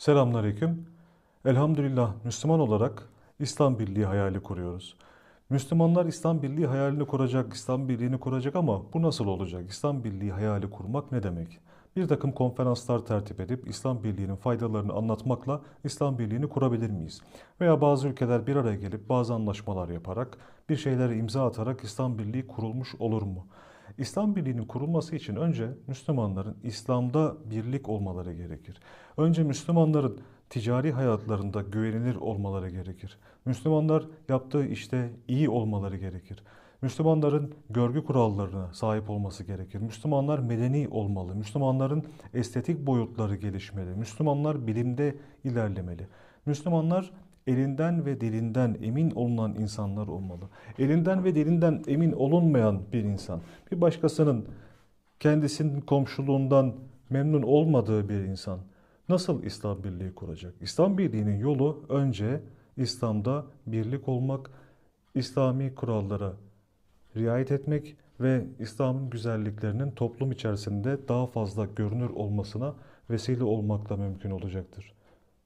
Selamünaleyküm. Elhamdülillah Müslüman olarak İslam Birliği hayali kuruyoruz. Müslümanlar İslam Birliği hayalini kuracak, İslam Birliği'ni kuracak ama bu nasıl olacak? İslam Birliği hayali kurmak ne demek? Bir takım konferanslar tertip edip İslam Birliği'nin faydalarını anlatmakla İslam Birliği'ni kurabilir miyiz? Veya bazı ülkeler bir araya gelip bazı anlaşmalar yaparak, bir şeylere imza atarak İslam Birliği kurulmuş olur mu? İslam Birliği'nin kurulması için önce Müslümanların İslam'da birlik olmaları gerekir. Önce Müslümanların ticari hayatlarında güvenilir olmaları gerekir. Müslümanlar yaptığı işte iyi olmaları gerekir. Müslümanların görgü kurallarına sahip olması gerekir. Müslümanlar medeni olmalı. Müslümanların estetik boyutları gelişmeli. Müslümanlar bilimde ilerlemeli. Müslümanlar elinden ve dilinden emin olunan insanlar olmalı. Elinden ve dilinden emin olunmayan bir insan, bir başkasının kendisinin komşuluğundan memnun olmadığı bir insan nasıl İslam Birliği kuracak? İslam Birliği'nin yolu önce İslam'da birlik olmak, İslami kurallara riayet etmek ve İslam'ın güzelliklerinin toplum içerisinde daha fazla görünür olmasına vesile olmakla mümkün olacaktır.